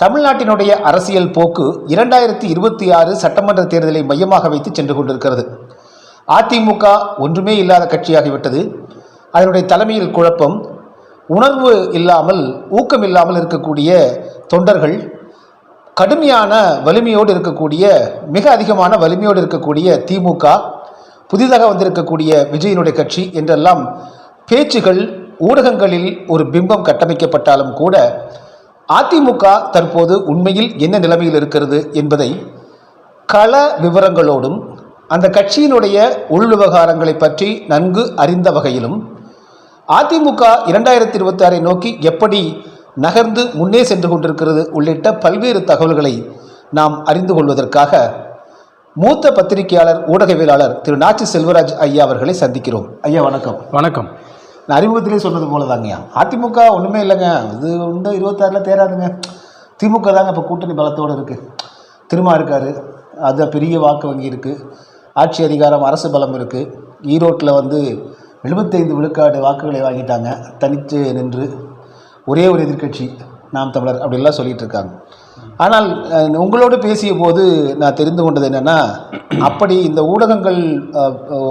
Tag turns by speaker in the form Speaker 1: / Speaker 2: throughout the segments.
Speaker 1: தமிழ்நாட்டினுடைய அரசியல் போக்கு இரண்டாயிரத்தி இருபத்தி ஆறு சட்டமன்ற தேர்தலை மையமாக வைத்து சென்று கொண்டிருக்கிறது. அதிமுக ஒன்றுமே இல்லாத கட்சியாகிவிட்டது. அதனுடைய தலைமையில் குழப்பம் உணர்வு இல்லாமல் ஊக்கம் இல்லாமல் இருக்கக்கூடிய தொண்டர்கள் கடுமையான வலிமையோடு இருக்கக்கூடிய மிக அதிகமான வலிமையோடு இருக்கக்கூடிய திமுக புதிதாக வந்திருக்கக்கூடிய விஜயனுடைய கட்சி என்றெல்லாம் பேச்சுகள் ஊடகங்களில் ஒரு பிம்பம் கட்டமைக்கப்பட்டாலும் கூட அதிமுக தற்போது உண்மையில் என்ன நிலைமையில் இருக்கிறது என்பதை கள விவரங்களோடும் அந்த கட்சியினுடைய உள்விவகாரங்களை பற்றி நன்கு அறிந்த வகையிலும் அதிமுக இரண்டாயிரத்தி இருபத்தி ஆறை நோக்கி எப்படி நகர்ந்து முன்னே சென்று கொண்டிருக்கிறது உள்ளிட்ட பல்வேறு தகவல்களை நாம் அறிந்து கொள்வதற்காக மூத்த பத்திரிகையாளர் ஊடகவியலாளர் திரு. நாச்சி செல்வராஜ் ஐயா அவர்களை சந்திக்கிறோம். ஐயா வணக்கம்.
Speaker 2: வணக்கம்.
Speaker 1: நான் அறிமுகத்திலே சொன்னது போல தாங்கய்யா அதிமுக ஒன்றுமே இல்லைங்க. இது வந்து இருபத்தாறில் தேராதுங்க. திமுக தாங்க இப்போ கூட்டணி பலத்தோடு இருக்குது திருமா இருக்கார். அது பெரிய வாக்கு வங்கி இருக்குது ஆட்சி அதிகாரம் அரசு பலம் இருக்குது ஈரோட்டில் வந்து எழுபத்தைந்து விழுக்காடு வாக்குகளை வாங்கிட்டாங்க. தனித்து நின்று ஒரே ஒரு எதிர்க்கட்சி நாம் தமிழர் அப்படிலாம் சொல்லிகிட்டு இருக்காங்க. ஆனால் உங்களோடு பேசிய போது நான் தெரிந்து கொண்டது என்னென்னா அப்படி இந்த ஊடகங்கள்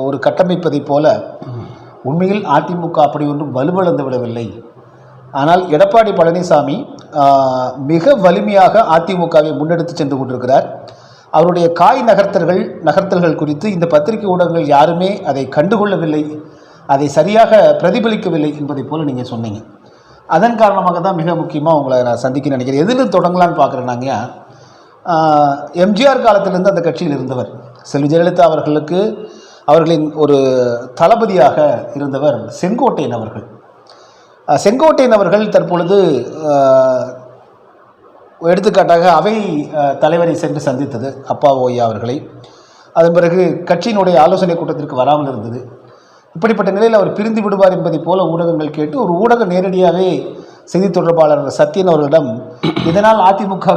Speaker 1: ஒரு கட்டமைப்பதைப் போல உண்மையில் அதிமுக அப்படி ஒன்றும் வலுவிழந்து விடவில்லை. ஆனால் எடப்பாடி பழனிசாமி மிக வலிமையாக அதிமுகவை முன்னெடுத்து சென்று கொண்டிருக்கிறார். அவருடைய காய் நகர்த்தல்கள் நகர்த்தல்கள் குறித்து இந்த பத்திரிகை ஊடகங்கள் யாருமே அதை கண்டுகொள்ளவில்லை. அதை சரியாக பிரதிபலிக்கவில்லை என்பதை போல நீங்கள் சொன்னீங்க. அதன் காரணமாக தான் மிக முக்கியமாக உங்களை நான் சந்திக்க நினைக்கிறேன். எதில் தொடங்கலான்னு பார்க்குறேன் நாங்கள் எம்ஜிஆர் காலத்திலிருந்து அந்த கட்சியில் இருந்தவர். செல்வி ஜெயலலிதா அவர்களுக்கு அவர்களின் ஒரு தளபதியாக இருந்தவர் செங்கோட்டையன் அவர்கள். செங்கோட்டையன் அவர்கள் தற்பொழுது எடுத்துக்காட்டாக அவை தலைவரை சென்று சந்தித்தது அப்பா ஓய்யா அவர்களை. அதன் பிறகு கட்சியினுடைய ஆலோசனை கூட்டத்திற்கு வராமல் இருந்தது. இப்படிப்பட்ட நிலையில் அவர் பிரிந்து விடுவார் என்பதை போல ஊடகங்கள் கேட்டு ஒரு ஊடகம் நேரடியாகவே செய்தி தொடர்பாளர் சத்யன் அவர்களிடம் இதனால் அதிமுக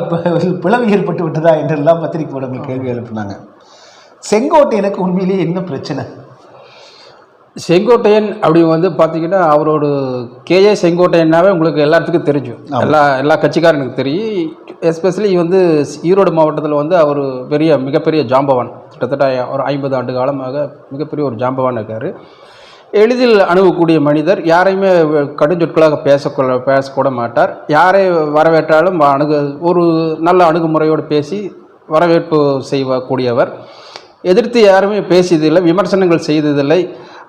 Speaker 1: பிளவு ஏற்பட்டு விட்டதா? என்றெல்லாம் பத்திரிகை ஊடகங்கள் கேள்வி எழுப்பினாங்க. செங்கோட்டையனுக்கு உண்மையிலேயே என்ன பிரச்சனை?
Speaker 2: செங்கோட்டையன் அப்படி வந்து பார்த்தீங்கன்னா அவரோட கேஏ செங்கோட்டையனாவே உங்களுக்கு எல்லாத்துக்கும் தெரியும் எல்லா எல்லா கட்சிக்காரனுக்கு தெரியும். எஸ்பெஷலி வந்து ஈரோடு மாவட்டத்தில் வந்து அவர் பெரிய மிகப்பெரிய ஜாம்பவான். கிட்டத்தட்ட ஒரு ஐம்பது ஆண்டு காலமாக மிகப்பெரிய ஒரு ஜாம்பவான் இருக்கார். எளிதில் அணுகக்கூடிய மனிதர். யாரையுமே கடுஞ்சொற்களாக பேசக்கொள்ள பேசக்கூட மாட்டார். யாரை வரவேற்றாலும் அணுக ஒரு நல்ல அணுகுமுறையோடு பேசி வரவேற்பு செய்யக்கூடியவர் எதிர்த்து யாருமே பேசியதில்லை விமர்சனங்கள் செய்ததில்லை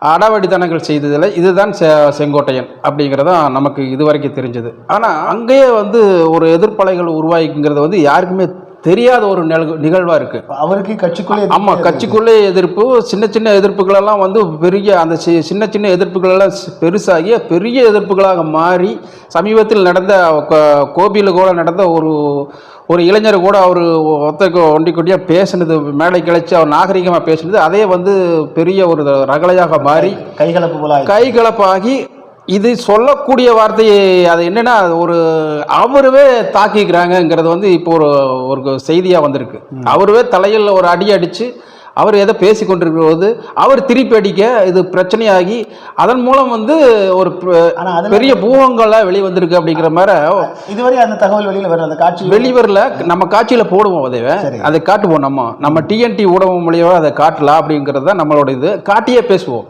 Speaker 2: அடாவடித்தனங்கள் செய்ததில்லை. இதுதான் செ செங்கோட்டையன் அப்படிங்கிறதான் நமக்கு இதுவரைக்கும் தெரிஞ்சது. ஆனால் அங்கேயே வந்து ஒரு எதிர்ப்பலைகள் உருவாகிங்கிறது வந்து யாருக்குமே தெரியாத ஒரு நிகழ் நிகழ்வாக இருக்குது
Speaker 1: அவருக்கு கட்சிக்குள்ளே
Speaker 2: ஆமாம் கட்சிக்குள்ளே எதிர்ப்பு சின்ன சின்ன எதிர்ப்புகளெல்லாம் வந்து பெரிய அந்த சி- சின்ன சின்ன எதிர்ப்புகளெல்லாம் பெருசாகி பெரிய எதிர்ப்புகளாக மாறி சமீபத்தில் நடந்த கோபியில் கூட நடந்த ஒரு ஒரு இளைஞர் கூட அவர் ஒத்த ஒண்டி கொண்டியாக பேசினது மேடை கிளச்சி அவர் நாகரிகமாக பேசினது அதே வந்து பெரிய ஒரு ரகலையாக மாறி
Speaker 1: கைகலப்பு.
Speaker 2: கைகலப்பாகி இது சொல்லக்கூடிய வார்த்தை அது என்னன்னா ஒரு அவருவே தாக்கிக்கிறாங்கங்கிறது வந்து இப்போ ஒரு ஒரு செய்தியாக வந்திருக்கு அவருவே தலையில் ஒரு அடி அடித்து அவர் எதை பேசி கொண்டிருக்கிற போது அவர் திருப்பி அடிக்க இது பிரச்சனையாகி அதன் மூலம் வந்து ஒரு பெரிய பூகங்கள்லாம் வெளிவந்திருக்கு அப்படிங்கிற மாதிரி
Speaker 1: இதுவரை அந்த தகவல் வெளியில வர அந்த காட்சி
Speaker 2: வெளிவரல. நம்ம காட்சியில் போடுவோம்
Speaker 1: சரி.
Speaker 2: அதை காட்டுவோம் நம்ம. நம்ம டிஎன்டி ஊடகம் மூலியமாக அதை காட்டலாம் அப்படிங்கிறது தான் நம்மளோட இது. காட்டியே பேசுவோம்.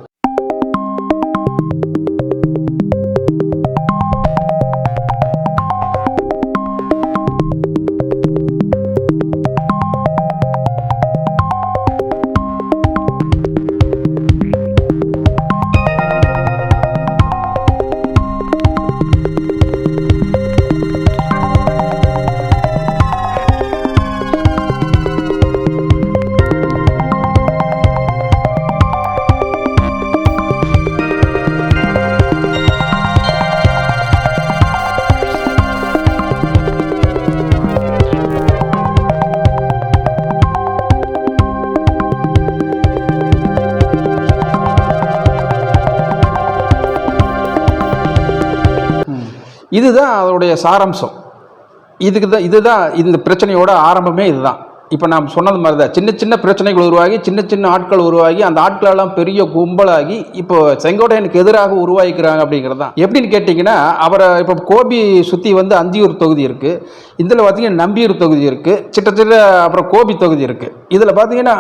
Speaker 2: இதுதான் அதோடைய சாராம்சம். இதுக்கு தான் இதுதான் இந்த பிரச்சனையோட ஆரம்பமே இதுதான். இப்போ நாம் சொன்னது மாதிரி தான் சின்ன சின்ன பிரச்சனைகள் உருவாகி சின்ன சின்ன ஆட்கள் உருவாகி அந்த ஆட்களெல்லாம் பெரிய கும்பலாகி இப்போ செங்கோட்டையனுக்கு எதிராக உருவாகிக்கிறாங்க அப்படிங்கிறது தான் எப்படின்னு கேட்டிங்கன்னா அவரை இப்போ கோபி சுற்றி வந்து அந்தியூர் தொகுதி இருக்குது இதில் பார்த்தீங்கன்னா நம்பியூர் தொகுதி இருக்குது சிட்ட சிட்ட அப்புறம் கோபி தொகுதி இருக்குது இதில் பார்த்தீங்கன்னா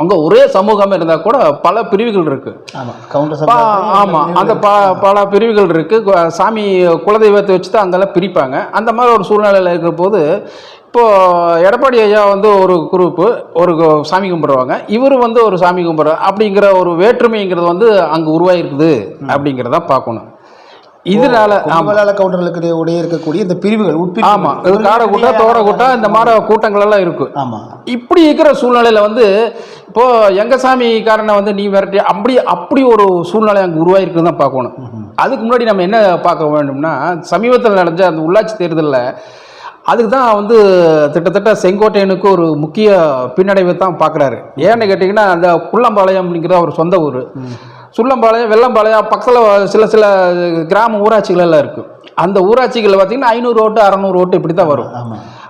Speaker 2: அங்கே ஒரே சமூகம் இருந்தால் கூட பல பிரிவுகள் இருக்குது
Speaker 1: ஆமாம்
Speaker 2: அந்த ப பல பிரிவுகள் இருக்குது சாமி குலதெய்வத்தை வச்சு தான் அங்கெல்லாம் பிரிப்பாங்க. அந்த மாதிரி ஒரு சூழ்நிலையில் இருக்கிற போது இப்போது எடப்பாடி ஐயா வந்து ஒரு குரூப்பு ஒரு சாமி கும்பிட்றவங்க. இவர் வந்து ஒரு சாமி கும்பிட்ற அப்படிங்கிற ஒரு வேற்றுமைங்கிறது வந்து அங்கே உருவாயிருக்குது அப்படிங்கிறத பார்க்கணும். இதனால
Speaker 1: கும்பலால கவுண்டர்களுக்கு உடைய இருக்கக்கூடிய இந்த பிரிவுகள் உட்பிரிவுகள்.
Speaker 2: ஆமாம் இது காடை கூட்டா தோர கூட்டா இந்த மாதிரி கூட்டங்கள் எல்லாம் இருக்குது
Speaker 1: ஆமா.
Speaker 2: இப்படி இருக்கிற சூழ்நிலையில வந்து இப்போ எங்க சாமிக்காரனை வந்து நீ விரட்டி அப்படி அப்படி ஒரு சூழ்நிலை அங்கே உருவாயிருக்குன்னு தான் பார்க்கணும். அதுக்கு முன்னாடி நம்ம என்ன பார்க்க வேண்டும்னா சமீபத்தில் நடந்த அந்த உள்ளாட்சி தேர்தலில் அதுக்கு தான் வந்து கிட்டத்தட்ட செங்கோட்டையனுக்கு ஒரு முக்கிய பின்னடைவை தான் பார்க்குறாரு. ஏன்னு கேட்டிங்கன்னா அந்த புள்ளம்பாளையம் அப்படிங்கிற அவர் சொந்த ஊர். சுள்ளம்பாளையம் வெள்ளம்பாளையம் பக்கத்தில் சில சில கிராம ஊராட்சிகள் எல்லாம் இருக்குது அந்த ஊராட்சிகளில் பார்த்தீங்கன்னா ஐநூறு ஓட்டு அறநூறு ஓட்டு இப்படி தான் வரும்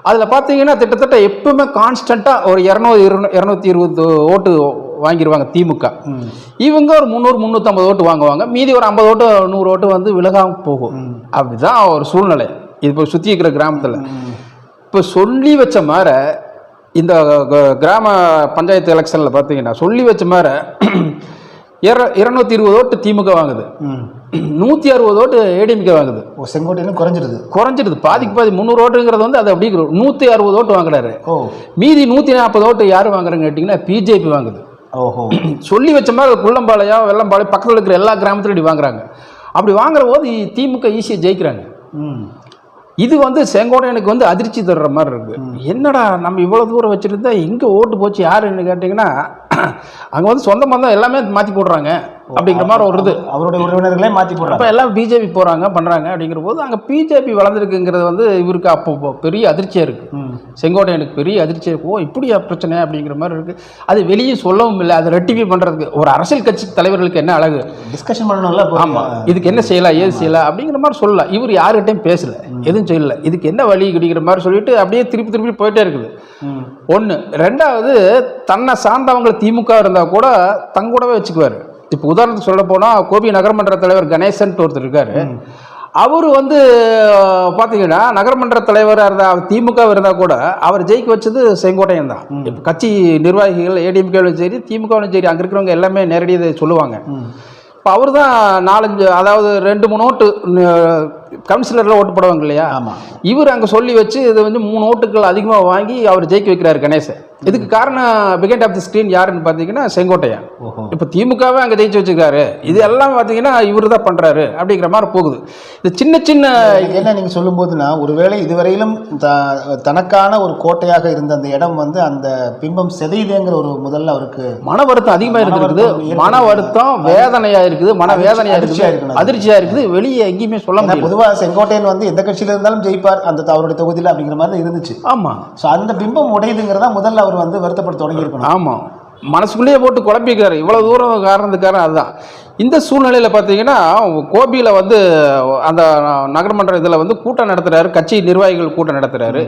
Speaker 2: அதில் பார்த்தீங்கன்னா கிட்டத்தட்ட எப்பவுமே கான்ஸ்டண்ட்டாக ஒரு இரநூறு இரநூத்தி இருபது ஓட்டு வாங்கிடுவாங்க திமுக. இவங்க ஒரு முந்நூறு முந்நூற்றம்பது ஓட்டு வாங்குவாங்க. மீதி ஒரு ஐம்பது ஓட்டு நூறு ஓட்டு வந்து விலகாமல் போகும். அப்படிதான் ஒரு சூழ்நிலை. இது இப்போ சுற்றி இருக்கிற கிராமத்தில். இப்போ சொல்லி வச்ச மாதிரி இந்த கிராம பஞ்சாயத்து எலெக்ஷனில் பார்த்தீங்கன்னா சொல்லி வச்ச மாதிரி இர இருநூத்தி இருபது ஓட்டு திமுக வாங்குது. நூற்றி அறுபது ஓட்டு ஏடிஎம்கே வாங்குது.
Speaker 1: ஓ செங்கோட்டையிலும் குறைஞ்சிருது.
Speaker 2: குறைஞ்சிடுது பாதிக்கு பாதி முந்நூறு ஓட்டுங்கிறது வந்து அது அப்படி நூற்றி அறுபது ஓட்டு வாங்குறாரு.
Speaker 1: ஓ.
Speaker 2: மீதி நூற்றி நாற்பது ஓட்டு யார் வாங்குறாங்கன்னு கேட்டிங்கன்னா பிஜேபி வாங்குது.
Speaker 1: ஓஹோ.
Speaker 2: சொல்லி வச்ச மாதிரி குள்ளம்பாளையம் வெள்ளம்பாளையம் பக்கத்தில் இருக்கிற எல்லா கிராமத்துலையும் இப்படி வாங்குறாங்க. அப்படி வாங்குற போது திமுக ஈஸியாக ஜெயிக்கிறாங்க.
Speaker 1: ம்.
Speaker 2: இது வந்து செங்கோட்டையனுக்கு வந்து அதிர்ச்சி தர்ற மாதிரி இருக்கு. என்னடா நம்ம இவ்வளோ தூரம் வச்சுருந்தா எங்கே ஓட்டு போச்சு யாருன்னு கேட்டிங்கன்னா அங்கே வந்து சொந்த பந்தம் எல்லாமே மாற்றி போடுறாங்க அப்படிங்கிற மாதிரி ஒரு இது.
Speaker 1: அவருடைய உறவினர்களே மாத்தி
Speaker 2: அப்போ
Speaker 1: போடுறாங்க
Speaker 2: எல்லாம் பிஜேபி போகிறாங்க பண்ணுறாங்க அப்படிங்கிற போது அங்கே பிஜேபி வளர்ந்துருக்குங்கிறது வந்து இவருக்கு அப்போ இப்போ பெரிய அதிர்ச்சியாக இருக்குது செங்கோட்டையனுக்கு பெரிய அதிர்ச்சியாக இருக்கு. ஓ இப்படியா பிரச்சனை அப்படிங்கிற மாதிரி இருக்குது அது வெளியே சொல்லவும் இல்லை அதை ரெட்டிஃபை பண்ணுறதுக்கு ஒரு அரசியல் கட்சி தலைவர்களுக்கு என்ன அழகு?
Speaker 1: டிஸ்கஷன் பண்ணணும்ல இப்போ
Speaker 2: ஆமாம் இதுக்கு என்ன செய்யலாம் ஏது செய்யலாம் அப்படிங்கிற மாதிரி சொல்லலாம் இவர் யாருக்கிட்டையும் பேசல எதுவும் சொல்லல இதுக்கு என்ன வழி கிடைக்கிற மாதிரி சொல்லிட்டு அப்படியே திருப்பி திருப்பி போயிட்டே இருக்குது. ஒன்று ரெண்டாவது தன்னை சார்ந்தவங்க திமுக இருந்தால் கூட தங்கூடவே வச்சுக்குவார். இப்போ உதாரணத்துக்கு சொல்ல போனால் கோபி நகரமன்ற தலைவர் கணேசன் ஒருத்தர் இருக்காரு. அவர் வந்து பார்த்தீங்கன்னா நகரமன்ற தலைவராக இருந்தால் திமுக இருந்தால் கூட அவர் ஜெயிக்க வச்சது செங்கோட்டையன் தான். இப்போ கட்சி நிர்வாகிகள் ஏடிஎம்கேலும் சரி திமுகவும் சரி அங்கே இருக்கிறவங்க எல்லாமே நேரடியாக சொல்லுவாங்க. இப்போ அவர் தான் நாலஞ்சு அதாவது ரெண்டு மூணு ஓட்டு கவுன்சிலரில் ஓட்டு போடுவாங்க இல்லையா?
Speaker 1: ஆமா.
Speaker 2: இவர் அங்கே சொல்லி வச்சு இது வந்து மூணு ஓட்டுகள் அதிகமாக வாங்கி அவர் ஜெயிக்க வைக்கிறாரு கணேசன். இதுக்கு காரணம் பிகண்ட் ஆஃப் தி ஸ்க்ரீன் யாருன்னு பார்த்தீங்கன்னா செங்கோட்டையன் இப்போ திமுகவே அங்கே ஜெயிச்சு வச்சுருக்காரு இது எல்லாம் பார்த்தீங்கன்னா இவர் தான் பண்ணுறாரு அப்படிங்கிற மாதிரி போகுது. இது சின்ன சின்ன
Speaker 1: என்ன நீங்க சொல்லும்போதுனா ஒருவேளை இதுவரையிலும் த- தனக்கான ஒரு கோட்டையாக இருந்த அந்த இடம் வந்து அந்த பிம்பம் செதையுதேங்கிற ஒரு முதல்ல அவருக்கு
Speaker 2: மன வருத்தம் அதிகமாக
Speaker 1: வருத்தம்
Speaker 2: மன வருத்தம் வேதனையாக இருக்குது மன வேதனையாக
Speaker 1: அதிர்ச்சியா
Speaker 2: இருக்குது. அதிர்ச்சியாக இருக்குது. வெளியே எங்கேயுமே சொல்ல
Speaker 1: ஏன்னா
Speaker 2: முடியல
Speaker 1: பொதுவா செங்கோட்டையன் வந்து எந்த கட்சியில இருந்தாலும் ஜெயிப்பார். அந்த அவருடைய தொகுதியில் அப்படிங்கிற மாதிரி இருந்துச்சு.
Speaker 2: ஆமாம்
Speaker 1: ஸோ அந்த பிம்பம் உடையுதுங்கிறதா முதல்ல அவர் வந்து வருத்தப்பட தொடங்கி இருக்கணும்
Speaker 2: ஆமாம் மனசுக்குள்ளேயே போட்டு குழப்பிக்கிறாரு. இவ்வளோ தூரம் காரணத்துக்காரன் அதுதான். இந்த சூழ்நிலையில் பார்த்தீங்கன்னா கோபியில் வந்து அந்த நகரமன்ற இதில் வந்து கூட்டம் நடத்துகிறாரு கட்சி நிர்வாகிகள் கூட்டம் நடத்துகிறாரு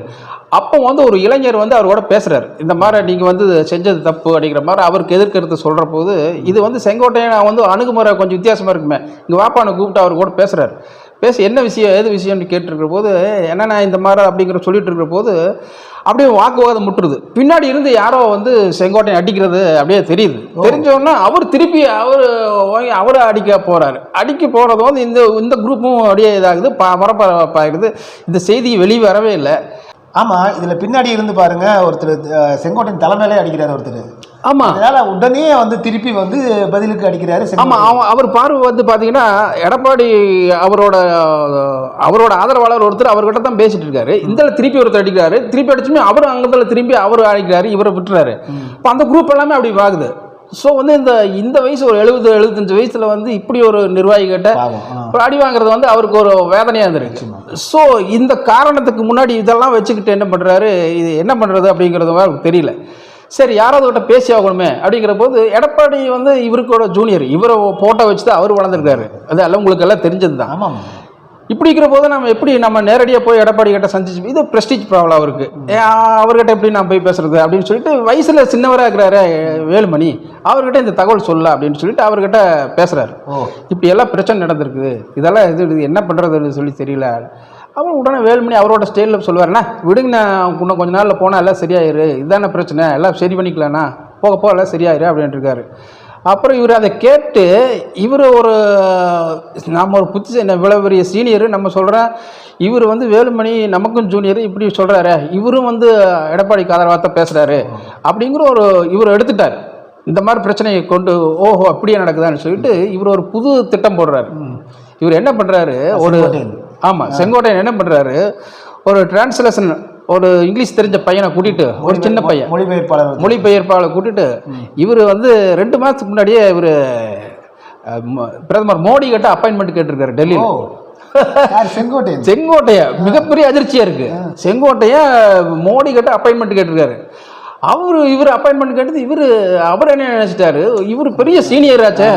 Speaker 2: அப்போ வந்து ஒரு இளைஞர் வந்து அவரோட பேசுகிறாரு இந்த மாதிரி நீங்கள் வந்து செஞ்சது தப்பு அப்படிங்கிற மாதிரி அவருக்கு எதிர்க்கிறது சொல்கிற போது இது வந்து செங்கோட்டையன் வந்து அணுகுமுறை கொஞ்சம் வித்தியாசமாக இருக்குமே. இங்கே வாப்பானை கூப்பிட்டு அவர் கூட பேசுகிறாரு பேசி என்ன விஷயம் ஏது விஷயம்னு கேட்டிருக்கிற போது என்னண்ணா இந்த மாதிரி அப்படிங்கிற சொல்லிட்டு இருக்கிற போது அப்படியே வாக்குவாதம் முட்டுருது. பின்னாடி இருந்து யாரோ வந்து செங்கோட்டையன் அடிக்கிறது அப்படியே தெரியுது. தெரிஞ்ச உடனே அவர் திருப்பி அவர் அவரை அடிக்க போறாரு. அடிக்க போறது வந்து இந்த இந்த குரூப்பும் அப்படியே இதாகுது ப பரபரப்பாகிடுது இந்த செய்தி வெளியே வரவே இல்லை.
Speaker 1: ஆமா இதுல பின்னாடி இருந்து பாருங்க ஒருத்தர் செங்கோட்டையன் தலைமையிலே அடிக்கிறாரு ஒருத்தர்.
Speaker 2: ஆமா.
Speaker 1: அதனால உடனே வந்து திருப்பி வந்து பதிலுக்கு அடிக்கிறாரு
Speaker 2: ஆமா
Speaker 1: செங்கோட்டையன்.
Speaker 2: அவன் அவர் பார்வை வந்து பாத்தீங்கன்னா எடப்பாடி அவரோட அவரோட ஆதரவாளர் ஒருத்தர் அவர்கிட்ட தான் பேசிட்டு இருக்காரு. இந்த திருப்பி ஒருத்தர் அடிக்கிறாரு. திருப்பி அடிச்சுமே அவர் அங்கத்தில் திரும்பி அவர் அடிக்கிறாரு இவரை விட்டுறாரு. இப்போ அந்த குரூப் எல்லாமே அப்படி ஆகுது ஸோ வந்து இந்த இந்த வயசு ஒரு எழுபது எழுபத்தஞ்சு வயசுல வந்து இப்படி ஒரு நிர்வாகி கிட்ட
Speaker 1: பாவம் ஆ.
Speaker 2: ஒரு அடி வாங்குறது வந்து அவருக்கு ஒரு வேதனையாக இருந்துருச்சு. ஸோ இந்த காரணத்துக்கு முன்னாடி இதெல்லாம் வச்சுக்கிட்டு என்ன பண்ணுறாரு இது என்ன பண்ணுறது அப்படிங்கிறது அவருக்கு தெரியல. சரி யாராவது கிட்ட பேசி ஆகணுமே அப்படிங்கிற போது எடப்பாடி வந்து இவருக்கோட ஜூனியர் இவரை போட்டோ வச்சு தான் அவர் வளர்ந்துருக்காரு. அது எல்லாம் உங்களுக்கு எல்லாம் தெரிஞ்சது தான்
Speaker 1: ஆமாம்.
Speaker 2: இப்படி இருக்கிற போது நம்ம எப்படி நம்ம நேரடியாக போய் எடப்பாடி கிட்ட சந்திச்சு இது ப்ரெஸ்டீஜ் ப்ராப்ளம் அவருக்கு. அவர்கிட்ட எப்படி நான் போய் பேசுறது அப்படின்னு சொல்லிட்டு வயசுல சின்னவராக இருக்கிறாரு வேலுமணி. அவர்கிட்ட இந்த தகவல் சொல்ல அப்படின்னு சொல்லிட்டு அவர்கிட்ட பேசுறாரு.
Speaker 1: ஓ.
Speaker 2: இப்படி எல்லாம் பிரச்சனை நடந்திருக்குது. இதெல்லாம் இது இது என்ன பண்ணுறதுன்னு சொல்லி தெரியல. அவர் உடனே வேலுமணி அவரோட ஸ்டைலில் சொல்லுவாருண்ணா விடுங்கண்ணா இன்னும் கொஞ்ச நாளில் போனால் எல்லாம் சரியாயிரு. இதானே பிரச்சனை எல்லாம் சரி பண்ணிக்கலாண்ணா போக போக எல்லாம் சரியாயிரு அப்படின்ட்டு இருக்காரு. அப்புறம் இவர் அதை கேட்டு இவர் ஒரு நம்ம ஒரு புத்தி இவ்வளோ பெரிய சீனியர் நம்ம சொல்கிறோம் இவர் வந்து வேலுமணி நமக்கும் ஜூனியர் இப்படி சொல்கிறாரு இவரும் வந்து எடப்பாடிக்கு ஆதரவாக பேசுகிறாரு அப்படிங்கிற ஒரு இவர் எடுத்துட்டார். இந்த மாதிரி பிரச்சனையை கொண்டு ஓஹோ அப்படியே நடக்குதான்னு சொல்லிட்டு இவர் ஒரு புது திட்டம் போடுறாரு. இவர் என்ன பண்ணுறாரு ஒரு. ஆமாம் செங்கோட்டையன் என்ன பண்ணுறாரு ஒரு டிரான்ஸ்லேஷன் ஒரு இங்கிலீஷ் தெரிஞ்ச பையனை கூட்டிட்டு ஒரு சின்ன பையன்
Speaker 1: மொழிபெயர்ப்பாளர்.
Speaker 2: மொழிபெயர்ப்பாளரை கூட்டிட்டு இவர் வந்து ரெண்டு மாதத்துக்கு முன்னாடியே இவர் பிரதமர் மோடி கிட்ட அப்பாயின்மெண்ட் கேட்டிருக்காரு டெல்லியில்.
Speaker 1: செங்கோட்டையன்?
Speaker 2: செங்கோட்டைய மிகப்பெரிய அதிர்ச்சியா இருக்கு. செங்கோட்டைய மோடி கிட்ட அப்பாயின்மெண்ட் கேட்டிருக்காரு. அவரு இவர் அப்பாயின்மெண்ட் கேட்டது இவர் அவர் என்ன நினைச்சிட்டாரு? இவர் பெரிய சீனியர் ஆச்சே.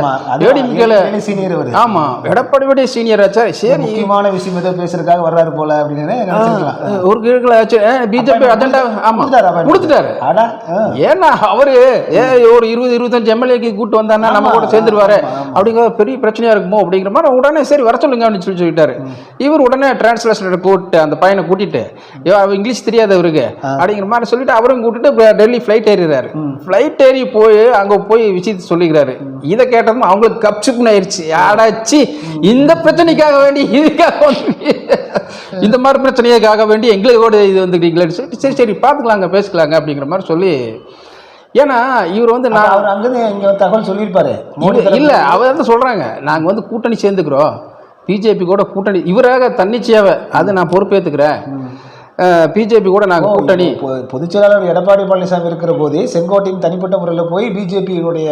Speaker 1: senior அவரு.
Speaker 2: ஆமா எடப்பாடி சீனியர் ஆச்சா. சரி.
Speaker 1: முக்கியமான விஷயம் ஏதோ பேசுறதுக்காக வர்றாரு போல அப்படின்னு
Speaker 2: ஒரு கீழே ஆச்சு. பிஜேபி அஜெண்டா ஆமா. கொடுத்துட்டாரு. ஏன்னா அவரு ஏ ஒரு இருபது இருபத்தஞ்சு எம்எல்ஏக்கு கூட்டு வந்தாருன்னா நம்ம கூட சேர்ந்துருவாரு. அப்படிங்கிற பெரிய பிரச்சனையா இருக்குமோ அப்படிங்கிற மாதிரி உடனே சரி வர சொல்லுங்க அப்படின்னு சொல்லி சொல்லிட்டாரு. இவர் உடனே டிரான்ஸ்லேஷனை கூப்பிட்டு அந்த பையனை கூட்டிட்டு "ஐயோ, அவ இங்கிலீஷ் தெரியாது அவருக்கு அப்படிங்கிற மாதிரி சொல்லிட்டு அவரும் கூட்டிட்டு டெல்லி ஃப்ளைட் ஏறிறாரு. ஃப்ளைட் ஏறி போய் அங்க போய் விஷயத்தை சொல்லிக்கிறாரு. இதை கேட்டதும் அவங்களுக்கு கப்சுப்புன்னு ஆயிடுச்சு ஆடாச்சி இந்த பிரச்சனைக்காக வேண்டி இதுக்காக வந்து இந்த மாதிரி பிரச்சனைக்காக வேண்டி எங்களுக்கு கூட இது வந்துக்கிறீங்களேன்னு சொல்லிட்டு சரி சரி பார்த்துக்கலாங்க பேசிக்கலாங்க அப்படிங்கிற மாதிரி சொல்லி ஏன்னா இவர் வந்து நான்
Speaker 1: அவர் அங்கிருந்து இங்க தகவல் சொல்லியிருப்பாரு.
Speaker 2: இல்ல, அவர் வந்து சொல்றாங்க. நாங்க வந்து கூட்டணி சேர்ந்துக்கிறோம். பிஜேபி கூட கூட்டணி. இவராக தன்னிச்சையாவே அது நான் பொறுப்பேற்றுக்கிறேன் பிஜேபி கூட நாங்க கூட்டணி.
Speaker 1: பொதுச் செயலாளர் எடப்பாடி பழனிசாமி இருக்கிற போதே செங்கோட்டையின் தனிப்பட்ட முறையில் போய் பிஜேபியினுடைய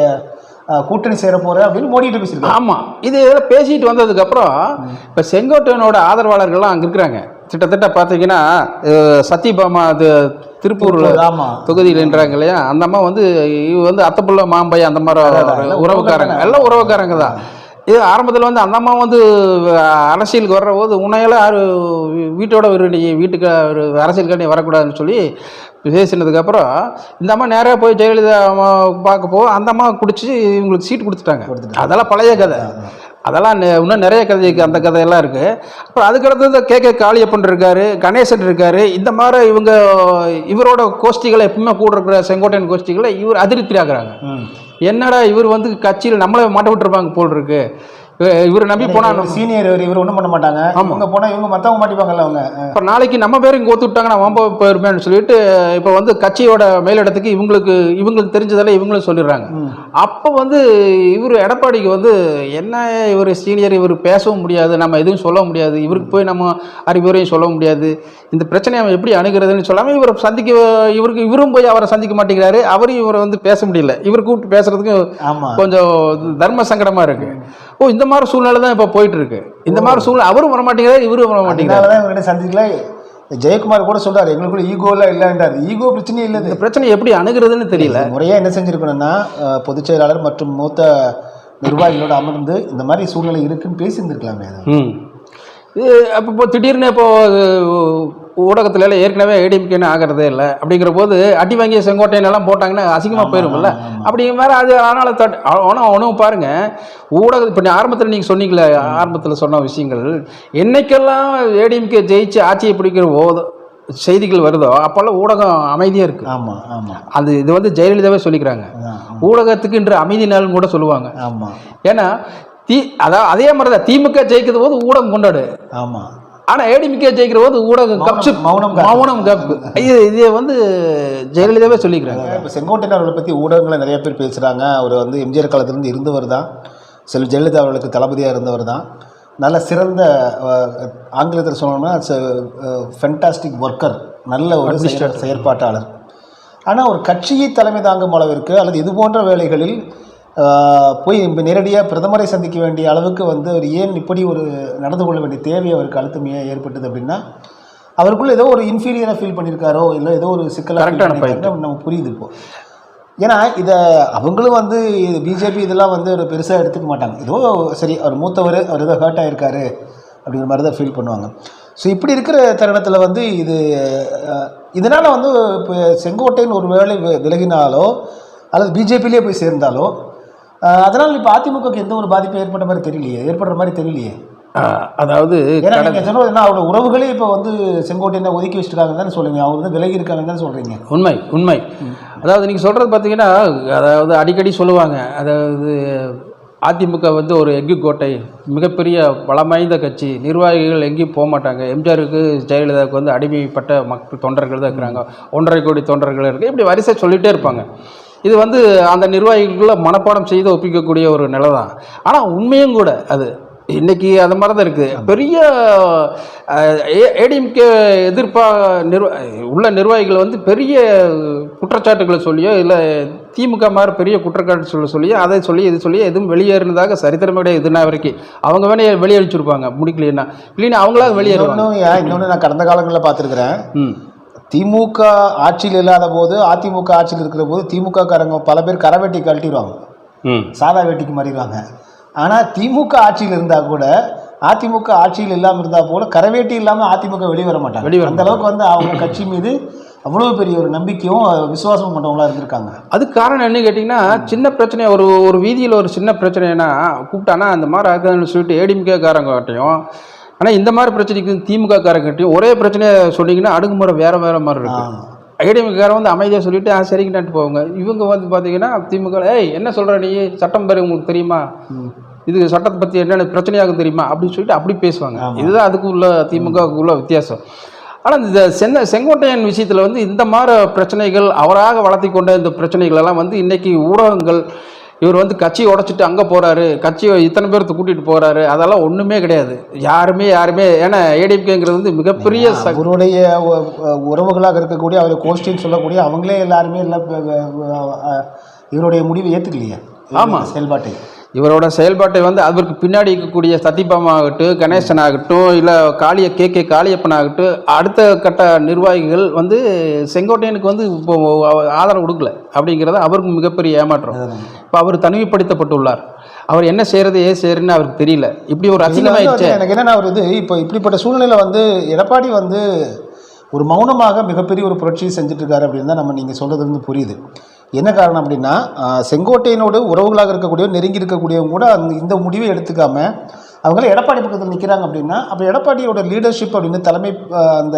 Speaker 1: கூட்டணி சேர போறேன் அப்படின்னு மோடிட்டு பேசியிருக்காரு.
Speaker 2: ஆமா. இது பேசிட்டு வந்ததுக்கு அப்புறம் இப்ப செங்கோட்டையனோட ஆதரவாளர்கள்லாம் அங்க இருக்கிறாங்க. கிட்டத்தட்ட பாத்தீங்கன்னா அஹ், சத்யபாமா அது திருப்பூர்ல
Speaker 1: ஆமா.
Speaker 2: தொகுதியில்ன்றாங்க இல்லையா? அந்த அம்மா வந்து இவ வந்து அத்தப்புள்ள மாம்பை அந்த மாதிரி உறவுக்காரங்க. எல்லாம் உறவுக்காரங்க தான். இது ஆரம்பத்தில் வந்து அந்த அம்மா வந்து அரசியலுக்கு வர்ற போது உன்னையெல்லாம் யாரு வீட்டோட ஒரு நீ வீட்டுக்கு ஒரு அரசியலுக்கு நீ வரக்கூடாதுன்னு சொல்லி பேசினதுக்கப்புறம் இந்த அம்மா நேராக போய் ஜெயலலிதா அம்மா பார்க்க போ அந்த அம்மா குடிச்சு இவங்களுக்கு சீட் கொடுத்துட்டாங்க. அதெல்லாம் பழைய கதை. அதெல்லாம் இன்னும் நிறைய கதை அந்த கதையெல்லாம் இருக்கு. அப்புறம் அதுக்கடுத்தது கே. கே. காளியப்பன் இருக்காரு கணேசன் இருக்காரு. இந்த மாதிரி இவங்க இவரோட கோஷ்டிகளை எப்பவுமே கூட இருக்கிற செங்கோட்டையன் கோஷ்டிகளை இவர் அதிருப்தி ஆகுறாங்க என்னடா இவர் வந்து கட்சியில் நம்மளே மாட்ட விட்டுருப்பாங்க போல் இருக்கு. இவரை நம்பி போனா
Speaker 1: சீனியர் இவர் ஒன்றும் பண்ண மாட்டாங்க. இவங்க போனா இவங்க மத்தவங்க மாட்டிப்பாங்கல்ல அவங்க.
Speaker 2: இப்போ நாளைக்கு நம்ம பேரும் இங்கே ஒத்து விட்டாங்கன்னா வம்ப போயிருமேன்னு சொல்லிட்டு இப்போ வந்து கட்சியோட மேலிடத்துக்கு இவங்களுக்கு இவங்களுக்கு தெரிஞ்சதெல்லாம் இவங்களும் சொல்லிடுறாங்க. அப்போ வந்து இவர் எடப்பாடிக்கு வந்து என்ன இவர் சீனியர் இவர் பேசவும் முடியாது நம்ம எதுவும் சொல்ல முடியாது இவருக்கு போய் நம்ம அறிவுரையும் சொல்ல முடியாது இந்த பிரச்சனையை அவன் எப்படி அணுகிறதுன்னு சொல்லாமல் இவரை சந்திக்க இவருக்கு இவரும் போய் அவரை சந்திக்க மாட்டேங்கிறாரு அவரும் இவரை வந்து பேச முடியல. இவர் கூப்பிட்டு பேசுறதுக்கு
Speaker 1: ஆமா.
Speaker 2: கொஞ்சம் தர்ம சங்கடமா இருக்கு. ஓ இந்த மாதிரி சூழ்நிலை தான் இப்போ போயிட்டு இருக்கு இந்த மாதிரி சூழ்நிலை அவரும் வர மாட்டேங்கிறாரு இவரும் வர மாட்டேங்கிறாரு
Speaker 1: அதனாலதான் இவங்க சந்திக்கல. ஜெயக்குமார் கூட சொல்றாரு எங்களுக்குள்ள ஈகோ எல்லாம் இல்லைன்றாரு. ஈகோ பிரச்சனையே இல்லை
Speaker 2: இந்த பிரச்சனை எப்படி அணுகிறதுன்னு தெரியல.
Speaker 1: முறையா என்ன செஞ்சிருக்கணும்னா பொதுச் செயலாளர் மற்றும் மூத்த நிர்வாகிகளோட அமர்ந்து இந்த மாதிரி சூழ்நிலை இருக்குன்னு பேசியிருந்திருக்கலாமே
Speaker 2: அப்போ இப்போ திடீர்னு இப்போ ஊடகத்துல ஏற்கனவே ஏடிஎம்கேன்னு ஆகிறதே இல்லை. அப்படிங்கிற போது அடி வாங்கிய செங்கோட்டையன் எல்லாம் போட்டாங்கன்னா அசிங்கமாக போயிரும்ல. அப்படிங்கிற மாதிரி அது அதனால தட் ஆனால் ஒன்றும் பாருங்க. ஊடகம் இப்போ ஆரம்பத்தில் நீங்கள் சொன்னீங்களே ஆரம்பத்தில் சொன்ன விஷயங்கள். என்னைக்கெல்லாம் ஏடிஎம்கே ஜெயிச்சு ஆட்சியை பிடிக்கிற போது செய்திகள் வருதோ அப்போல்லாம் ஊடகம் அமைதியாக இருக்குது
Speaker 1: ஆமா ஆமா.
Speaker 2: அது இது வந்து ஜெயலலிதாவே சொல்லிக்கிறாங்க.
Speaker 1: அதான்,
Speaker 2: ஊடகத்துக்கு இன்று அமைதி நாள்னு கூட சொல்லுவாங்க.
Speaker 1: ஆமா.
Speaker 2: ஏன்னா தி அதாவது அதே மாதிரி தான் திமுக ஜெயிக்கிறது போது ஊடகம் கொண்டாடு.
Speaker 1: ஆமா.
Speaker 2: ஆனா ஏடிமிகே ஜெயிக்கிற போது ஊடகம் கப்சு
Speaker 1: மௌனம்.
Speaker 2: மௌனம் கப்பு இது இது வந்து ஜெயலலிதாவே சொல்லிக்கிறாங்க.
Speaker 1: இப்போ செங்கோட்டையன் அவர்களை பற்றி ஊடகங்களில் நிறைய பேர் பேசுகிறாங்க அவர் வந்து எம்ஜிஆர் காலத்திலிருந்து இருந்தவர் தான். செல்வி ஜெயலலிதா அவர்களுக்கு தளபதியாக இருந்தவர் தான். நல்ல சிறந்த ஆங்கிலத்தில் சொல்லணும்னா ஃபென்டாஸ்டிக் ஒர்க்கர் நல்ல ஒரு செயற்- செயற்பாட்டாளர். ஆனால் ஒரு கட்சியை தலைமை தாங்கும் அளவிற்கு அல்லது இது போன்ற வேலைகளில் போய் நேரடியாக பிரதமரை சந்திக்க வேண்டிய அளவுக்கு வந்து அவர் ஏன் இப்படி ஒரு நடந்து கொள்ள வேண்டிய தேவை அவருக்கு அழுத்தம் ஏன் ஏற்பட்டது அப்படின்னா அவருக்குள்ள ஏதோ ஒரு இன்ஃபீரியராக ஃபீல் பண்ணியிருக்காரோ இல்லை ஏதோ ஒரு சிக்கலாக நம்ம புரியுது இப்போ. ஏன்னா இதை அவங்களும் வந்து பிஜேபி இதெல்லாம் வந்து ஒரு பெருசாக எடுத்துக்க மாட்டாங்க. ஏதோ சரி அவர் மூத்தவர் அவர் ஏதோ ஹர்ட் ஆயிருக்காரு அப்படிங்கிற மாதிரி தான் ஃபீல் பண்ணுவாங்க. ஸோ இப்படி இருக்கிற தருணத்தில் வந்து இது இதனால் வந்து இப்போ செங்கோட்டையன் ஒரு வேளை வி- விலகினாலோ அல்லது பிஜேபியிலே போய் சேர்ந்தாலோ அதனால் இப்போ அதிமுகவுக்கு எந்த ஒரு பாதிப்பும் ஏற்பட்ட மாதிரி தெரியலையே. ஏற்படுற மாதிரி தெரியலையே.
Speaker 2: அதாவது
Speaker 1: ஏன்னா நீங்கள் சொன்னது என்ன அவரோட உறவுகளே இப்போ வந்து செங்கோட்டையனை ஒதுக்கி வச்சுருக்காங்க தானே சொல்றீங்க. அவர் வந்து விலகி இருக்காங்கன்னு தானே சொல்கிறீங்க
Speaker 2: உண்மை உண்மை. அதாவது நீங்கள் சொல்கிறது பார்த்தீங்கன்னா அதாவது அடிக்கடி சொல்லுவாங்க. அதாவது அதிமுக வந்து ஒரு எஃகு கோட்டை மிகப்பெரிய பலமாய்ந்த கட்சி. நிர்வாகிகள் எங்கேயும் போக மாட்டாங்க. எம்ஜிஆருக்கு ஜெயலலிதாவுக்கு வந்து அடிமைப்பட்ட மக்கள் தொண்டர்கள் தான் இருக்கிறாங்க. ஒன்றரை கோடி தொண்டர்கள் இருக்குது இப்படி வரிசை சொல்லிகிட்டே இருப்பாங்க. இது வந்து அந்த நிர்வாகிகளுக்குள்ள மனப்பாடம் செய்து ஒப்பிக்கக்கூடிய ஒரு நிலை தான் ஆனால் உண்மையும் கூட அது. இன்னைக்கு அந்த மாதிரி தான் இருக்குது. பெரிய ஏடிஎம்கே எதிர்ப்பாக நிர்வ உள்ள நிர்வாகிகள் வந்து பெரிய குற்றச்சாட்டுகளை சொல்லியோ இல்லை திமுக மாதிரி பெரிய குற்றச்சாட்டு சொல்ல சொல்லியோ அதை சொல்லி இது சொல்லி எதுவும் வெளியேறினதாக சரித்திரமே கிடையாது இதுனா வரைக்கும் அவங்க வேணா வெளியடிச்சிருப்பாங்க முடிக்கலைன்னா. இல்லைன்னா அவங்களாவது வெளியேறுவாங்க.
Speaker 1: இன்னொன்று இன்னொன்று நான் கடந்த காலங்களில் பார்த்துருக்குறேன்.
Speaker 2: ம்.
Speaker 1: திமுக ஆட்சியில் இல்லாத போது அதிமுக ஆட்சியில் இருக்கிற போது திமுக காரங்க பல பேர் கரை வெட்டி கழட்டிடுவாங்க.
Speaker 2: ம்.
Speaker 1: சாதா வேட்டிக்கு மாறிடுவாங்க. ஆனால் திமுக ஆட்சியில் இருந்தால் கூட அதிமுக ஆட்சியில் இல்லாமல் இருந்தால் கூட கரவேட்டி இல்லாமல் அதிமுக வெளியே வர மாட்டாங்க.
Speaker 2: வெளிய வர
Speaker 1: அந்த அளவுக்கு வந்து அவங்க கட்சி மீது அவ்வளோ பெரிய ஒரு நம்பிக்கையும் விசுவாசமும் கொண்டவங்களா இருந்திருக்காங்க.
Speaker 2: அதுக்கு காரணம் என்ன கேட்டிங்கன்னா சின்ன பிரச்சனை ஒரு ஒரு வீதியில் ஒரு சின்ன பிரச்சனைனா கூப்பிட்டானா அந்த மாதிரி ஆகுதுன்னு சொல்லிட்டு ஏடிஎம்கே காரங்கட்டையும் ஆனால் இந்த மாதிரி பிரச்சனைக்கு திமுக காரங்கிட்டையும் ஒரே பிரச்சனையை சொன்னீங்கன்னா அணுகுமுறை வேற வேற மாதிரி இருக்கும் ஏடிஎம்காரன் வந்து அமைதியாக சொல்லிட்டு ஆ சரிங்கன்ட்டு போவாங்க. இவங்க வந்து பார்த்தீங்கன்னா திமுக ஏய் என்ன சொல்கிற நீ? சட்டம் பேர் உங்களுக்கு தெரியுமா? இது சட்டத்தை பற்றி என்னென்ன பிரச்சனையாகும் தெரியுமா? அப்படின்னு சொல்லிட்டு அப்படி பேசுவாங்க. இதுதான் அதுக்கு உள்ள திமுகவுக்கு உள்ள வித்தியாசம். ஆனால் இந்த சென்ன செங்கோட்டையன் விஷயத்தில் வந்து இந்த மாதிரி பிரச்சனைகள் அவராக வளர்த்தி கொண்ட இந்த பிரச்சனைகள் எல்லாம் வந்து இன்னைக்கு ஊடகங்கள் இவர் வந்து கட்சியை உடைச்சிட்டு அங்கே போகிறாரு கட்சியை இத்தனை பேர்த்து கூட்டிகிட்டு போகிறாரு அதெல்லாம் ஒன்றுமே கிடையாது. யாருமே யாருமே ஏன்னா ஏடிஎம்கேங்கிறது வந்து மிகப்பெரிய
Speaker 1: அவருடைய உறவுகளாக இருக்கக்கூடிய அவரை கோஷ்டின்னு சொல்லக்கூடிய அவங்களே எல்லாருமே இல்லை இவருடைய முடிவை ஏற்றுக்கலையே
Speaker 2: ஆமா.
Speaker 1: செயல்பாட்டை.
Speaker 2: இவரோட செயல்பாட்டை வந்து அதற்கு பின்னாடி இருக்கக்கூடிய சத்யபாமா ஆகட்டும் கணேசன் ஆகட்டும் இல்லை காளிய கே. கே. காளியப்பன் ஆகட்டும் அடுத்த கட்ட நிர்வாகிகள் வந்து செங்கோட்டையனுக்கு வந்து இப்போ ஆதரவு கொடுக்கல. அப்படிங்கிறது அவருக்கு மிகப்பெரிய ஏமாற்றம். இப்போ அவர் தனிமைப்படுத்தப்பட்டுள்ளார். அவர் என்ன செய்யறது ஏன் செய்யறதுன்னு அவருக்கு தெரியல. இப்படி ஒரு அசிங்கமாயிடுச்சு.
Speaker 1: எனக்கு என்னன்னா ஒரு இது இப்போ இப்படிப்பட்ட சூழ்நிலை வந்து எடப்பாடி வந்து ஒரு மௌனமாக மிகப்பெரிய ஒரு புரட்சி செஞ்சுட்டு இருக்காரு அப்படின்னு தான் நம்ம நீங்கள் சொல்றது வந்து புரியுது. என்ன காரணம் அப்படின்னா செங்கோட்டையனோடு உறவுகளாக இருக்கக்கூடிய நெருங்கி இருக்கக்கூடியவங்க கூட அந்த இந்த முடிவை எடுத்துக்காம அவங்கள எடப்பாடி பக்கத்தில் நிற்கிறாங்க அப்படின்னா அப்போ எடப்பாடியோட லீடர்ஷிப் அப்படின்னு தலைமை அந்த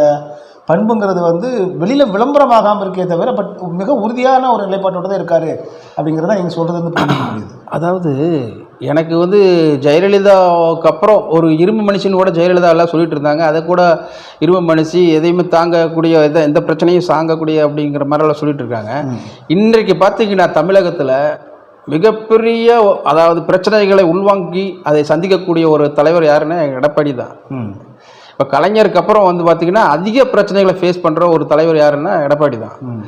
Speaker 1: பண்புங்கிறது வந்து வெளியில் விளம்பரமாகாமல் இருக்கே தவிர பட் மிக உறுதியான ஒரு நிலைப்பாட்டோட தான் இருக்காரு அப்படிங்கிறத நீங்கள் சொல்கிறது வந்து புரிஞ்சுக்க முடியுது.
Speaker 2: அதாவது எனக்கு வந்து ஜெயலலிதாவுக்கு அப்புறம் ஒரு இரும்பு மனுஷன் கூட ஜெயலலிதா எல்லாம் சொல்லிட்டு இருந்தாங்க. அதை கூட இரும்பு மனுஷி எதையுமே தாங்கக்கூடிய எந்த எந்த பிரச்சனையும் தாங்கக்கூடிய அப்படிங்கிற மாதிரிலாம் சொல்லிட்டு இருக்காங்க. இன்றைக்கு பார்த்தீங்கன்னா தமிழகத்தில் மிகப்பெரிய அதாவது பிரச்சனைகளை உள்வாங்கி அதை சந்திக்கக்கூடிய ஒரு தலைவர் யாருன்னா எடப்பாடி தான். இப்போ கலைஞருக்கு அப்புறம் வந்து பார்த்தீங்கன்னா அதிக பிரச்சனைகளை ஃபேஸ் பண்ணுற ஒரு தலைவர் யாருன்னா எடப்பாடி தான்.
Speaker 1: ம்.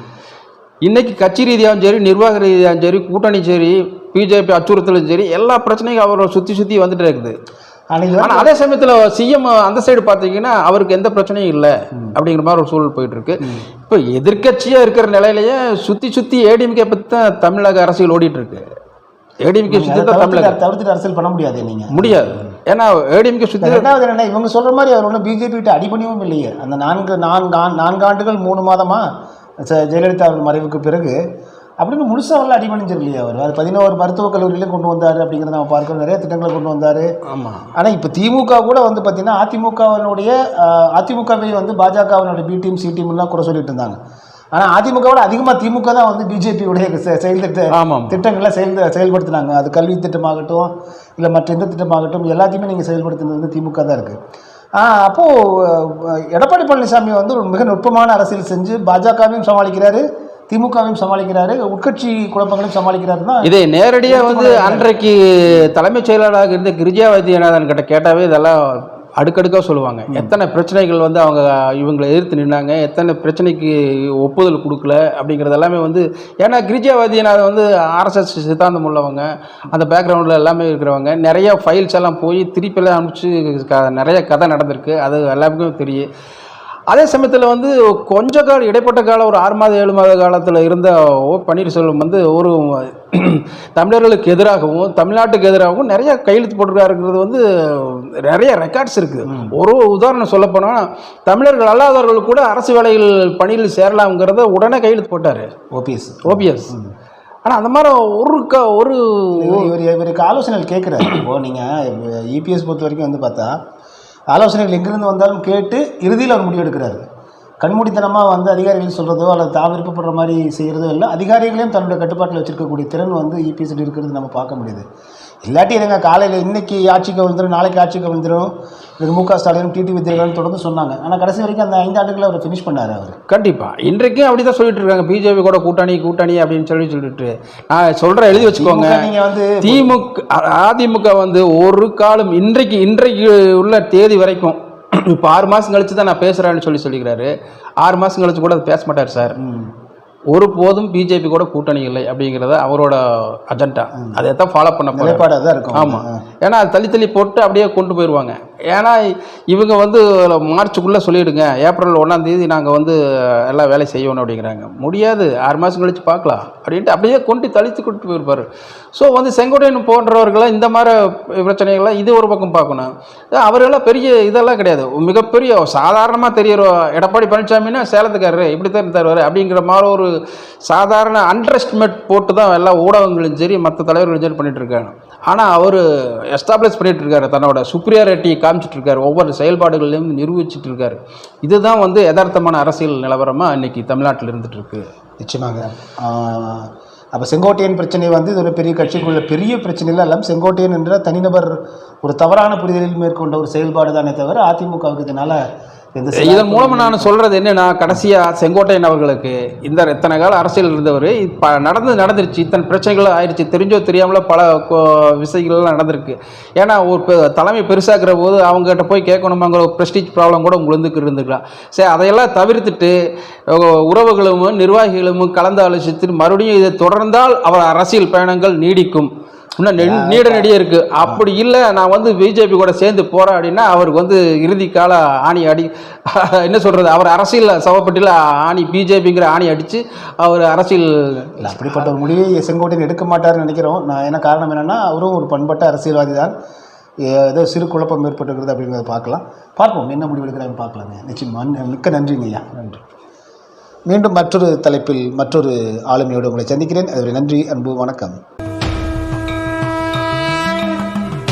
Speaker 2: இன்னைக்கு கட்சி ரீதியாகவும் சரி நிர்வாக ரீதியாகவும் சரி கூட்டணி சரி பிஜேபி அச்சுறுத்தலும் சரி எல்லா பிரச்சனையும் அவரை சுற்றி சுற்றி வந்துட்டே இருக்குது.
Speaker 1: ஆனால்
Speaker 2: அதே சமயத்தில் சிஎம் அந்த சைடு பார்த்தீங்கன்னா அவருக்கு எந்த பிரச்சனையும் இல்லை அப்படிங்கிற மாதிரி ஒரு சூழல் போயிட்டு இருக்கு. இப்போ எதிர்க்கட்சியாக இருக்கிற நிலையிலேயே சுற்றி சுற்றி ஏடிஎம்கே பற்றி தான் தமிழக அரசியல் ஓடிட்டு இருக்கு. ஏடிஎம்கே சுற்றி தான் தமிழக
Speaker 1: தவிர்த்துட்டு அரசியல் பண்ண முடியாது நீங்கள்
Speaker 2: முடியாது. ஏன்னா ஏடிஎம்கே சுற்றி
Speaker 1: ரெண்டாவது என்னன்னா இவங்க சொல்ற மாதிரி அவர் ஒன்றும் பிஜேபி கிட்ட அடிபணியும் இல்லையே. அந்த நான்கு நான்கு நான்கு ஆண்டுகள் மூணு மாதமா ச- ஜெயலலிதா அவர் மறைவுக்கு பிறகு அப்படின்னு முழுசா அவரில் அடிபணிஞ்சிடலையே அவர். அது பதினோரு மருத்துவக் கல்லூரியிலையும் கொண்டு வந்தார் அப்படிங்கிறத நம்ம பார்க்கிறோம். நிறைய திட்டங்களை கொண்டு வந்தார்.
Speaker 2: ஆமாம்
Speaker 1: ஆனால் இப்போ திமுக கூட வந்து பார்த்தீங்கன்னா அதிமுகவினுடைய அதிமுகவை வந்து பாஜகவினுடைய பி டீம் சி டீம்லாம் குறை சொல்லிட்டு இருந்தாங்க. ஆனால் அதிமுகவோட அதிகமாக திமுக தான் வந்து பிஜேபியுடைய செயல் திட்ட
Speaker 2: ஆமாம்.
Speaker 1: திட்டங்களை செயல் செயல்படுத்தினாங்க. அது கல்வி திட்டமாகட்டும் இல்லை மற்ற எந்த திட்டமாகட்டும் எல்லாத்தையுமே நீங்கள் செயல்படுத்தினது வந்து திமுக தான் இருக்குது அப்போது எடப்பாடி பழனிசாமி வந்து ஒரு மிக நுட்பமான அரசியல் செஞ்சு பாஜகவையும் சமாளிக்கிறாரு திமுகவையும் சமாளிக்கிறாரு உட்கட்சி குழப்பங்களையும் சமாளிக்கிறாரு தான்
Speaker 2: இதை நேரடியாக வந்து அன்றைக்கு தலைமைச் செயலாளராக இருந்த கிரிஜா வைத்தியநாதன் கிட்ட கேட்டாவே இதெல்லாம் அடுக்கடுக்காக சொல்லுவாங்க. எத்தனை பிரச்சனைகள் வந்து அவங்க இவங்களை எதிர்த்து நின்னாங்க எத்தனை பிரச்சனைக்கு ஒப்புதல் கொடுக்கல அப்படிங்கிறது எல்லாமே வந்து ஏன்னா கிரிஜா வைத்தியநாதன் வந்து ஆர்எஸ்எஸ் சித்தாந்தம் உள்ளவங்க அந்த பேக்ரவுண்டில் எல்லாமே இருக்கிறவங்க. நிறைய ஃபைல்ஸ் எல்லாம் போய் திருப்பிலாம் அனுப்பிச்சு க நிறைய கதை நடந்திருக்கு. அது எல்லாருக்கும் தெரியும். அதே சமயத்தில் வந்து கொஞ்ச காலம் இடைப்பட்ட காலம் ஒரு ஆறு மாத ஏழு மாத காலத்தில் இருந்த ஓ பன்னீர்செல்வம் வந்து ஒரு தமிழர்களுக்கு எதிராகவும் தமிழ்நாட்டுக்கு எதிராகவும் நிறைய கையெழுத்து போட்டிருக்காருங்கிறது வந்து நிறைய ரெக்கார்ட்ஸ் இருக்குது ஒரு உதாரணம் சொல்லப்போனால் தமிழர்கள் அல்லாதவர்கள் கூட அரசு வேலைகள் பணியில் சேரலாம்ங்கிறத உடனே கையெழுத்து போட்டார்
Speaker 1: ஓபிஎஸ்
Speaker 2: ஓபிஎஸ் ஆனால் அந்த மாதிரி ஒரு க ஒரு
Speaker 1: இவர் இவருக்கு ஆலோசனைகள் கேட்குறாரு இப்போது நீங்கள் இபிஎஸ் பொறுத்த வரைக்கும் வந்து பார்த்தா ஆலோசனைகள் எங்கிருந்து வந்தாலும் கேட்டு இறுதியில் அவர் முடிவெடுக்கிறாரு கண்மூடித்தனமாக வந்து அதிகாரிகள் சொல்கிறதோ அல்லது தான் விருப்பப்படுற மாதிரி செய்கிறதோ இல்லை அதிகாரிகளையும் தன்னுடைய கட்டுப்பாட்டில் வச்சுருக்கக்கூடிய திறன் வந்து இபிஎஸ்சில் இருக்கிறது நம்ம பார்க்க முடியுது. இல்லாட்டி என்னங்க காலையில் இன்னைக்கு ஆட்சிக்கு வந்துடும் நாளைக்கு ஆட்சிக்கு வந்துடும் இது மு க. ஸ்டாலின் டிடி வித்யாலயம் தொடர்ந்து சொன்னாங்க. ஆனால் கடைசி வரைக்கும் அந்த ஐந்து ஆண்டுகளை அவர் ஃபினிஷ் பண்ணார் அவர்.
Speaker 2: கண்டிப்பாக இன்றைக்கும் அப்படி தான் சொல்லிட்டு இருக்காங்க. பிஜேபி கூட கூட்டணி கூட்டணி அப்படின்னு சொல்லி சொல்லிட்டு. நான் சொல்கிறேன் எழுதி வச்சுக்கோங்க.
Speaker 1: நீங்கள் வந்து
Speaker 2: திமுக அதிமுக வந்து ஒரு காலம் இன்றைக்கு இன்றைக்கு உள்ள தேதி வரைக்கும் இப்போ ஆறு மாதம் கழிச்சு தான் நான் பேசுகிறேன்னு சொல்லி சொல்லிக்கிறாரு. ஆறு மாதம் கழிச்சு கூட அது பேச மாட்டார் சார். ஒரு போதும் பிஜேபி கூட கூட்டணி இல்லை அப்படிங்கிறத அவரோட அஜெண்டா அதை தான் ஃபாலோ பண்ண
Speaker 1: நிலைப்பாடாக தான் இருக்கும்.
Speaker 2: ஆமாம் ஏன்னா அது தள்ளி தள்ளி போட்டு அப்படியே கொண்டு போயிடுவாங்க ஏன்னா இவங்க வந்து மார்ச்சுக்குள்ளே சொல்லிவிடுங்க ஏப்ரல் ஒன்றாந்தேதி நாங்கள் வந்து எல்லா வேலை செய்யணும் அப்படிங்கிறாங்க. முடியாது. ஆறு மாதம் கழித்து பார்க்கலாம். அப்படின்ட்டு அப்படியே கொண்டு தளித்து கொண்டு போயிருப்பார். ஸோ வந்து செங்கோட்டையன் போன்றவர்களாம் இந்த மாதிரி பிரச்சனைகள்லாம் இது ஒரு பக்கம் பார்க்கணும். அவரெல்லாம் பெரிய இதெல்லாம் கிடையாது. மிகப்பெரிய சாதாரணமாக தெரியிற எடப்பாடி பழனிசாமின்னா சேலத்துக்காரரு இப்படி தான் தருவார் அப்படிங்கிற மாதிரி ஒரு சாதாரண அண்டர் எஸ்டிமேட் போட்டு தான் எல்லா ஊடகங்களும் சரி மற்ற தலைவர்களும் சரி பண்ணிட்டு இருக்காங்க. ஆனால் அவர் எஸ்டாப்ளிஷ் பண்ணிட்டு இருக்காரு தன்னோட சுப்ரியாரிட்டியை காமிச்சிட்டு இருக்காரு ஒவ்வொரு செயல்பாடுகளையும் நிரூபிச்சிட்டு இருக்காரு இதுதான் வந்து யதார்த்தமான அரசியல் நிலவரமாக இன்னைக்கு தமிழ்நாட்டில் இருந்துட்டு இருக்கு
Speaker 1: நிச்சயமாக அப்போ செங்கோட்டையன் பிரச்சனை வந்து இது ஒரு பெரிய கட்சிக்குள்ள பெரிய பிரச்சனைலாம் இல்லாமல் செங்கோட்டையன் என்ற தனிநபர் ஒரு தவறான புரிதலில் மேற்கொண்ட ஒரு செயல்பாடு தானே தவிர அதிமுகவுக்கு இதனால்
Speaker 2: இதன் மூலமா நான் சொல்றது என்னன்னா கடைசியா செங்கோட்டையன் அவர்களுக்கு இந்த இத்தனை கால அரசியல் இருந்தவர் இப்போ நடந்து நடந்துருச்சு இத்தனை பிரச்சனைகள் ஆயிடுச்சு தெரிஞ்சோ தெரியாமலோ பல விஷயங்கள்லாம் நடந்திருக்கு. ஏன்னா ஒரு தலைமை பெருசாக்குற போது அவங்ககிட்ட போய் கேட்கணுமாங்கிற ஒரு ப்ரெஸ்டீஜ் ப்ராப்ளம் கூட உங்களுக்கு இருந்துக்கலாம் சரி அதையெல்லாம் தவிர்த்துட்டு உறவுகளும் நிர்வாகிகளும் கலந்து ஆலோசித்து மறுபடியும் இதை தொடர்ந்தால் அவர் அரசியல் பயணங்கள் நீடிக்கும். இன்னும் நீட நெடியே இருக்கு. அப்படி இல்லை நான் வந்து பிஜேபி கூட சேர்ந்து போராடினா அவருக்கு வந்து இறுதி கால ஆணி அடி என்ன சொல்றது அவர் அரசியல் சவப்பட்டியில் ஆணி பிஜேபிங்கிற ஆணி அடிச்சு அவர் அரசியல்
Speaker 1: இல்லை அப்படிப்பட்ட ஒரு முடிவை செங்கோட்டையன் எடுக்க மாட்டார்னு நினைக்கிறோம். நான் என்ன காரணம் என்னன்னா அவரும் ஒரு பண்பட்ட அரசியல்வாதி தான். ஏதோ சிறு குழப்பம் ஏற்பட்டிருக்கிறது அப்படிங்கிறத பார்க்கலாம். பார்ப்போம் என்ன முடிவு எடுக்கிறாங்க பார்க்கலாங்க நிச்சயமா நன்- மிக்க நன்றிங்க ஐயா. நன்றி. மீண்டும் மற்றொரு தலைப்பில் மற்றொரு ஆளுமையோடு உங்களை சந்திக்கிறேன். அதுவரை நன்றி அன்பு வணக்கம்.